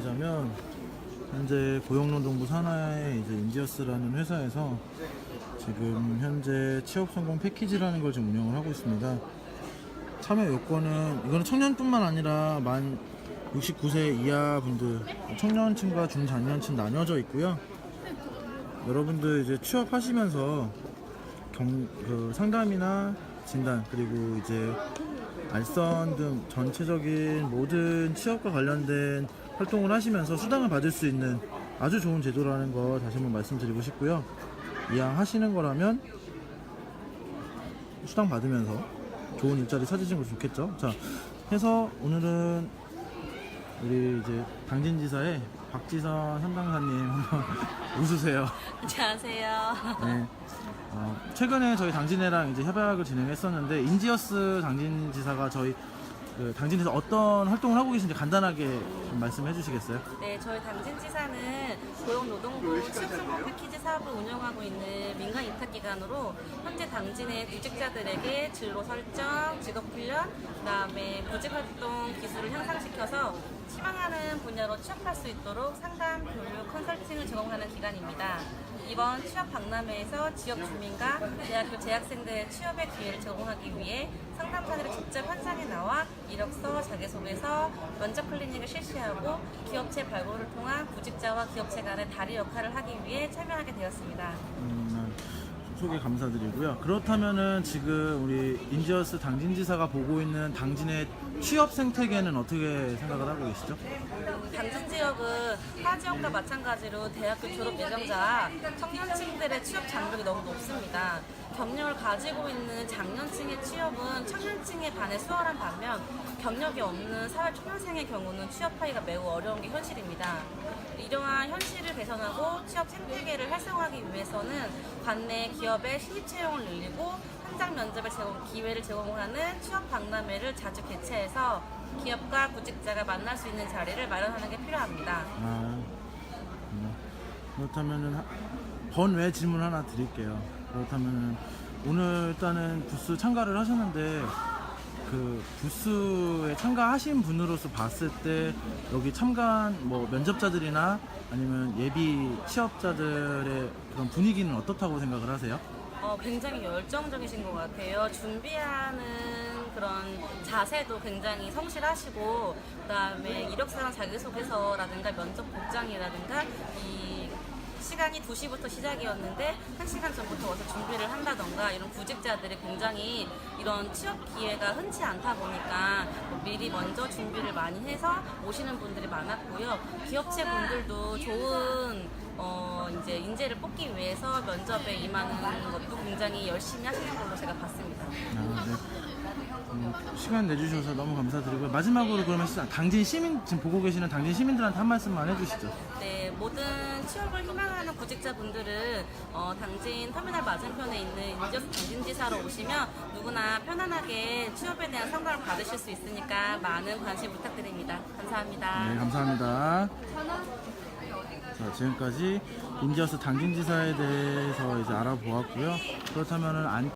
말씀드리자면 현재 고용노동부 산하의 이제 인디어스라는 회사에서 지금 현재 취업 성공 패키지라는 걸좀 운영을 하고 있습니다. 참여 요건은 이거는 청년뿐만 아니라 만 69세 이하 분들 청년층과 중장년층 나뉘어져 있고요. 여러분들 이제 취업하시면서 경, 그 상담이나 진단 그리고 이제 알선 등 전체적인 모든 취업과 관련된 활동을 하시면서 수당을 받을 수 있는 아주 좋은 제도라는 거 다시 한번 말씀드리고 싶고요. 이왕 하시는 거라면 수당 받으면서 좋은 일자리 찾으시는 거 좋겠죠. 자, 해서 오늘은 우리 이제 당진지사의 박지선 현당사님 한번 웃으세요. 안녕하세요. 네. 어, 최근에 저희 당진회랑 이제 협약을 진행했었는데 인지어스 당진 지사가 저희 그 당진에서 어떤 활동을 하고 계신지 간단하게 좀 말씀해 주시겠어요? 네, 저희 당진지사는 고용노동부 취업성공 패키지 사업을 운영하고 있는 민간 입학기관으로 현재 당진의 구직자들에게 진로 설정, 직업훈련, 그다음에 구직활동 기술을 향상시켜서 희망하는 분야로 취업할 수 있도록 상담, 교육, 컨설팅을 제공하는 기관입니다. 이번 취업 박람회에서 지역 주민과 대학교 재학생들의 취업의 기회를 제공하기 위해 상담사들이 직접 현장에 나와 이력서, 자기소개서, 면접 클리닉을 실시하고 기업체 발굴을 통한 구직자와 기업체 간의 다리 역할을 하기 위해 참여하게 되었습니다. 음, 소개 감사드리고요. 그렇다면은 지금 우리 인지어스 당진지사가 보고 있는 당진의 취업 생태계는 어떻게 생각을 하고 계시죠? 당진 지역은 타 지역과 마찬가지로 대학교 졸업 예정자 청년층들의 취업 장벽이 너무 높습니다. 경력을 가지고 있는 장년층의 취업은 청년층에 반해 수월한 반면 경력이 없는 사회 초년생의 경우는 취업하기가 매우 어려운 게 현실입니다. 이러한 현실을 개선하고 취업 생태계를 활성화하기 위해서는 관내 기업의 신입 채용을 늘리고 현장 면접의 제공, 기회를 제공하는 취업 박람회를 자주 개최해서 기업과 구직자가 만날 수 있는 자리를 마련하는 게 필요합니다. 아, 음, 그렇다면은 하- 번외 질문 하나 드릴게요. 그렇다면은 오늘 일단은 부스 참가를 하셨는데 그 부스에 참가하신 분으로서 봤을 때 여기 참가한 뭐 면접자들이나 아니면 예비 취업자들의 그런 분위기는 어떻다고 생각을 하세요? 어, 굉장히 열정적이신 것 같아요. 준비하는 그런 자세도 굉장히 성실하시고, 그 다음에 이력서랑 자기소개서라든가 면접 복장이라든가, 이 시간이 2시부터 시작이었는데, 1시간 전부터 와서 준비를 한다던가, 이런 구직자들이 굉장히 이런 취업 기회가 흔치 않다 보니까 뭐 미리 먼저 준비를 많이 해서 오시는 분들이 많았고요. 기업체 분들도 좋은 어, 이제 인재를 뽑기 위해서 면접에 임하는 것도 굉장히 열심히 하시는 걸로 제가 봤습니다. 아, 네. 음, 시간 내주셔서 너무 감사드리고요. 마지막으로 그러면 시작- 당진 시민 지금 보고 계시는 당진 시민들한테 한 말씀만 해주시죠. 네, 모든 취업을 희망하는 구직자분들은 어, 당진 터미널 맞은편에 있는 인저스 당진지사로 오시면 누구나 편안하게 취업에 대한 상담을 받으실 수 있으니까 많은 관심 부탁드립니다. 감사합니다. 네, 감사합니다. 자, 지금까지 인디어스 당진지사에 대해서 이제 알아보았고요. 그렇다면은 안